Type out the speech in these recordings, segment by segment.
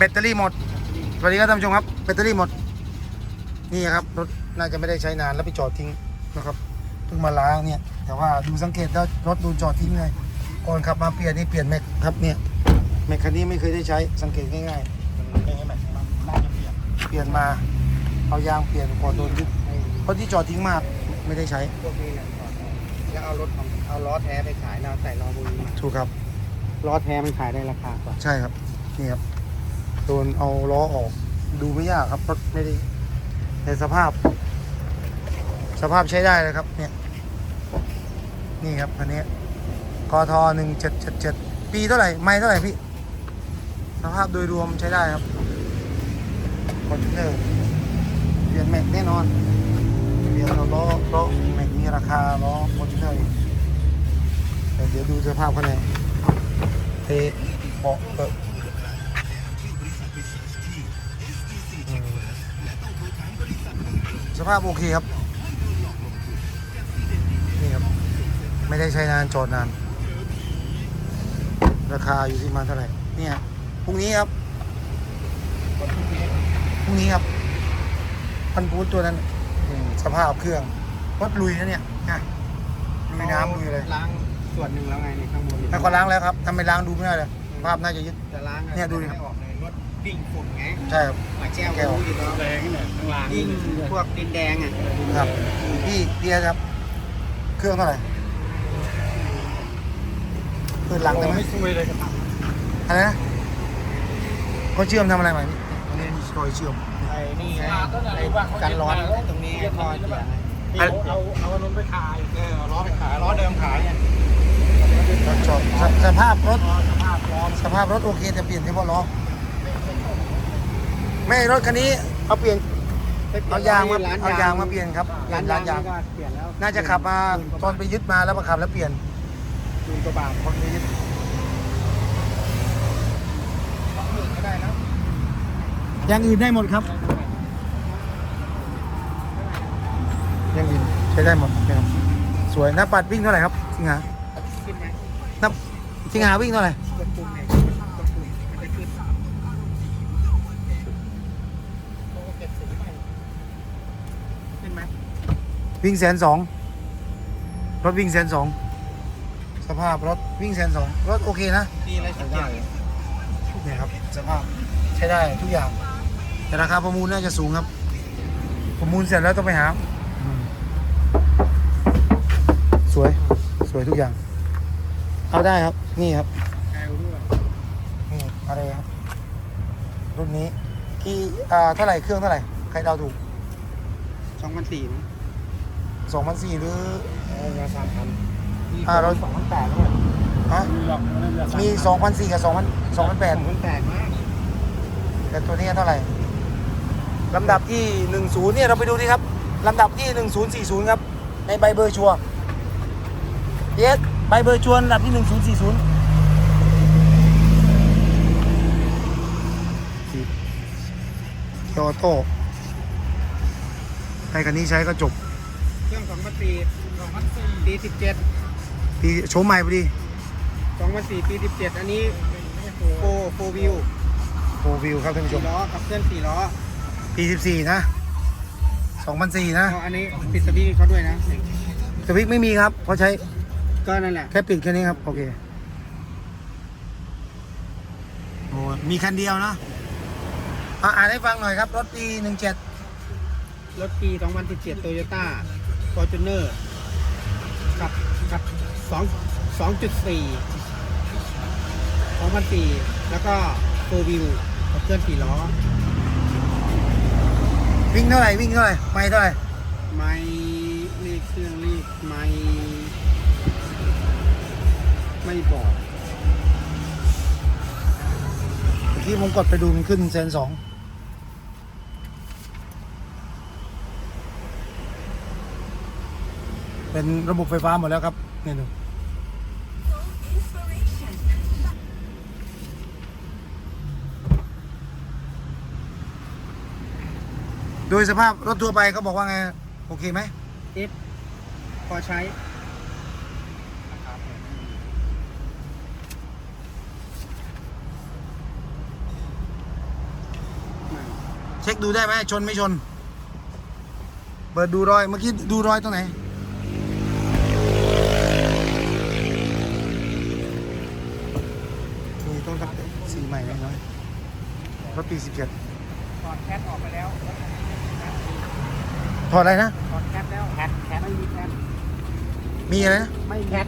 แบตเตอรี่หมดสวัสดีครับท่านผู้ชมครับแบตเตอรี่หมด นี่ครับรถน่าจะไม่ได้ใช้นานแล้วไปจอดทิ้งนะครับเพิ่งมาล้างเนี่ย แต่ว่าดูสังเกตแล้วรถดูจอดทิ้งเลยก่อนขับมาเปลี่ยนนี่เปลี่ยนแม็กครับเนี่ยแม็กคันนี้ไม่เคยได้ใช้สังเกตง่ายๆเป็นไงแม็กซ์มันน่าจะเปลี่ยนเปลี่ยนมาเอายางเปลี่ยนก่อนโดนยึดเพราะที่จอดทิ้งมากไม่ได้ใช้พวกนี้เนี่ยแล้วเอารถของเอาล้อแท้ไปขายแล้วใส่ล้อบุญมาถูกครับล้อแท้มันขายได้ราคากว่าใช่ครับนี่ครับ โดนเอาล้อออก ดูไม่ยากครับรถไม่ได้ในสภาพ สภาพใช้ได้เลยครับ เนี่ย นี่ครับอันนี้กทหนึ่งเจ็ดเจ็ดเจ็ดปีเท่าไหร่ไม่เท่าไหร่พี่ สภาพโดยรวมใช้ได้ครับคอนเทนเนอร์เปลี่ยนแม็กแน่นอนเปลี่ยนเอาล้อล้อแม็กมีราคาล้อคอนเทนเนอร์แต่เดี๋ยวดูสภาพข้างในเทเบาะ สภาพโอเคครับ นี่ครับ ไม่ได้ใช้นานจอดนาน ราคาอยู่ที่ประมาณเท่าไหร่ เนี่ยพรุ่งนี้ครับ พรุ่งนี้ครับ พันพูดตัวนั้นอืมสภาพเครื่องรถลุยนะเนี่ยนะลุยน้ำลุยอะไรล้างส่วนหนึ่งแล้วไงในข้างบนแล้วก็ล้างแล้วครับทำไมล้างดูไม่ได้เลยสภาพน่าจะยึดจะล้างเนี่ยดูดิไม่ออกเลย รถวิ่งฝุ่นไงใช่ครับ หมาแก้วแก้วรู้อยู่แล้วแดงเนี่ยข้างล่างยิ่งพวกดินแดงอะครับพี่เบียร์ครับ เครื่องเท่าไหร่เปิดหลังได้ไหมไม่ช่วยเลยกระตับอะไรนะเขาเชื่อมทำอะไรใหม่นี่อันนี้คอยเชื่อมไอ้นี่ไงไอ้กันร้อนตรงนี้ไงท่อเสียไงอันเอาเอาอันนู้นไปขายเออเอาล้อไปขายล้อเดิมขายเนี่ยรถจอดสสภาพรถสภาพล้อสภาพรถโอเคแต่เปลี่ยนเฉพาะล้อ ไม่รถคันนี้เอาเปลี่ยน เอายางมาเอายางมาเปลี่ยนครับเปลี่ร้ายนนร้านยางก็เปลี่ยนแล้วน่าจะขับมาตอนไปยึดมาแล้วมาขับแล้วเปลี่ยนหมื่นกว่าบาทคนไปยึดหมื่นก็ได้นะอย่างอื่นได้หมดครับอย่างอื่นใช้ได้หมดนะครับสวยหน้าปัดวิ่งเท่าไหร่ครับสิงหาขึ้นไหมหน้าสิงหาวิ่งเท่าไหร่ วิ่งแสนสองรถวิ่งแสนสองสภาพรถวิ่งแสนสองรถโอเคนะดีอะไรสักอย่างเนี่ยครับสภาพใช้ได้ทุกอย่าง แต่ราคาประมูลน่าจะสูงครับ ประมูลเสร็จแล้วต้องไปหาอืมสวยสวยทุกอย่าง เอาได้ครับนี่ครับแอลด้วยนี่อะไรครับ รุ่นนี้กี่อ่าเท่าไหร่เครื่องเท่าไหร่ ใครเดาถูกสองพันสี่นะ สองพันสี่หรือ ราคาสามพันอ่าเรา สองพันแปดด้วยฮะมีสองพันสี่กับสองพันสองพันแปดสองพันแปดมากแต่ตัวนี้เท่าไหร่ลำดับที่หนึ่งศูนย์เนี่ยเราไปดูดิครับลำดับที่หนึ่งศูนย์สี่ศูนย์ครับ ในใบเบอร์ชัวร์เยสใบเบอร์ชัวร์ลำดับที่หนึ่งศูนย์สี่ศูนย์ออโต้ใครกันนี้ใช้ก็จบ เครื่องสองพันสี่สองพันสี่ปีสิบเจ็ดปีโฉมใหม่พอดีสองพันสี่ปีสิบเจ็ดอันนี้โฟโฟวิวโฟวิวครับท่านผู้ชสี่มล้อขับเคลื่อนสี่ล้อปีสิบสี่นะสองพันสี่นะเอาอันนี้ปิดสวิตช์เขาด้วยนะ สวิกไม่มีครับเพราะใช้ก็นั่นแหละ แค่ปิดแค่นี้ครับ โอเคโอ้มีคันเดียวนะอะอ่านให้ฟังหน่อยครับ รถปีหนึ่งเจ็ดรถปี 2017 Toyota Fortuner กับกับ2 2.4 2004แล้วก็4 wheel ขับเคลื่อนสี่ล้อ วิ่งเท่าไหร่วิ่งเท่าไหร่ไม่เท่าไหร่ไม่เลขเครื่องเลขไม่ไม่บอกเมื่อกี้ผมกดไปดูมันขึ้นเซนสอง เป็นระบบไฟฟ้าหมดแล้วครับเนี่ยดูโดยสภาพรถทั่วไปเขาบอกว่าไง โอเคไหมเอฟพอใช้ช็คดูได้ไหมชนไม่ชน เปิดดูรอย เมื่อกี้ดูรอยตรงไหน มีต้องตัดสีใหม่ไหมน้อยร ถปีสิบเจ็ดถอดแคทออกไปแล้วถอดอะไรนะถอดแคทแล้วแคทแคทไม่มีแคทมีอะไรนะไม่มีแคท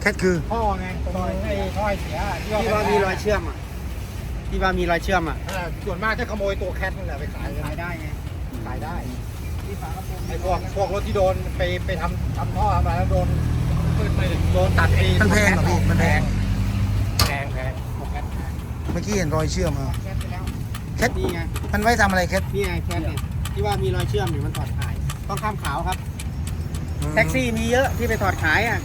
แคทคือท่อไงตรงไอ้ท่อเสียที่ว่ามีรอยเชื่อมอะที่ว่ามีรอยเชื่อมอะอ่าส่วนมากจะขโมยตัวแคทนั่นแหละไปขายกันขายได้ไงขายได้ที่ฝากระโปรงไอ้พวกพวกรถที่โดนไปไปทำทำท่อทำอะไรแล้วโดนโดนตัดไอ้มันแพงเหรอพี่มันแพง แพงแพงพวกแคท เมื่อกี้เห็นรอยเชื่อมมาแคทไปแล้วแคทนี่ไงมันไว้ทำอะไรแคทนี่ไงแคทเนี่ยที่ว่ามีรอยเชื่อมเนี่ยมันถอดขาย ต้องข้ามขาวครับ แท็กซี่มีเยอะที่ไปถอดขายอะ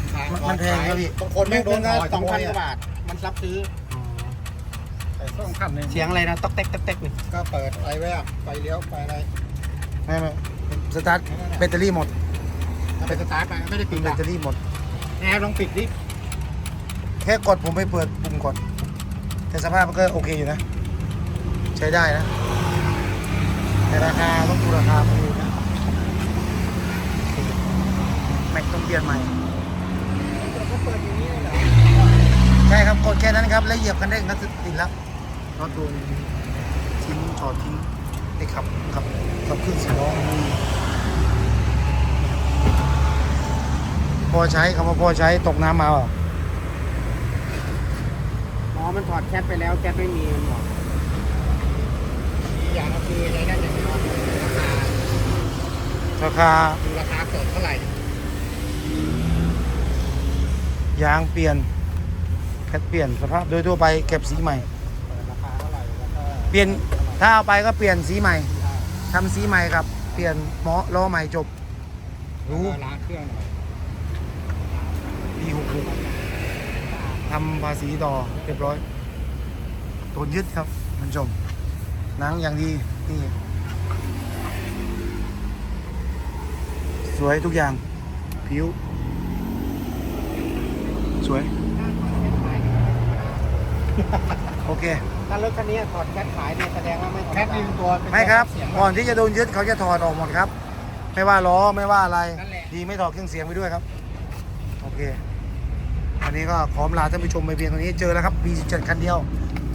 มันแพงครับพี่บางคนไม่งโดนก็ถอดสองพันขโมยกว่าบาท มันรับซื้อแต่ต้องขั้นหนึ่งเสียงอะไรนะต๊อกเต๊กต๊อกเต๊กนี่ก็เปิดไฟแวบไฟเลี้ยวไฟอะไรไม่ไม่สตาร์ทแบตเตอรี่หมดถ้าเป็นสตาร์ทไปไม่ได้ปิดแบดัตบเตอรี่หมดแอร์ลองปิดดิแค่กดผมไปเปิดปุ่มก่อน แต่สภาพมันก็โอเคอยู่นะ ใช้ได้นะ แต่ราคาต้องดูราคามาดูนะแม็กต้องเปลี่ยนใหม่ก็เปิดอย่างนี้เหรอใช่ครับกดแค่นั้นครับแล้วเหยียบคันเร่งก็ติดแล้วรถโดนทิ้งถอดทิ้งไอ้ขับขับขับเครื่องสีล้อพอใช้คำว่าพอใช้ตกน้ำมาเปล่าอ๋อ มันถอดแคทไปแล้วแคทไม่มีมันบอกอีกอย่างก็คือไอ้นั่นอย่างที่ว่าราคาราคาดูราคาเปิดเท่าไหร่ยางเปลี่ยนแคทเปลี่ยนสภาพโดยทั่วไปเก็บสีใหม่ เปิดราคาเท่าไหร่แล้วก็เปลี่ยนถ้าเอาไปก็เปลี่ยนสีใหม่ทำสีใหม่ครับ เปลี่ยนหมอล้อใหม่จบ รู้ แล้วก็ล้างเครื่องหน่อย ปีหกหก ทำภาษีต่อเรียบร้อยโดนยึดครับมันชมหนังอย่างดีนี่สวยทุกอย่าง ผิว สวย โอเค ถ้ารถคันนี้ถอดแคทขายเนี่ยแสดงว่าไม่ธรรมแคดาทนี่เป็นตัวเป็นตัวไม่ครับเสียงก่อนที่จะโดนยึดเขาจะถอดออกหมดครับ ไม่ว่าล้อไม่ว่าอะไรนั่นแหละดีไม่ถอดเครื่องเสียงไปด้วยครับ โอเค วันนี้ก็ขอลาท่านผู้ชมไปเพียงเท่านี้เจอแล้วครับ B17 คันเดียว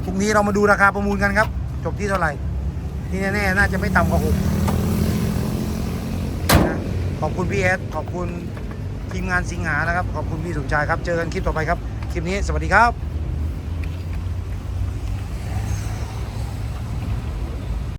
พรุ่งนี้เรามาดูราคาประมูลกันครับ จบที่เท่าไหร่ ที่แน่ๆน่าจะไม่ต่ำกว่าหกขอบคุณพี่เอสขอบคุณทีมงานสิงหานะครับ ขอบคุณพี่สมชายครับ เจอกันคลิปต่อไปครับ คลิปนี้สวัสดีครับ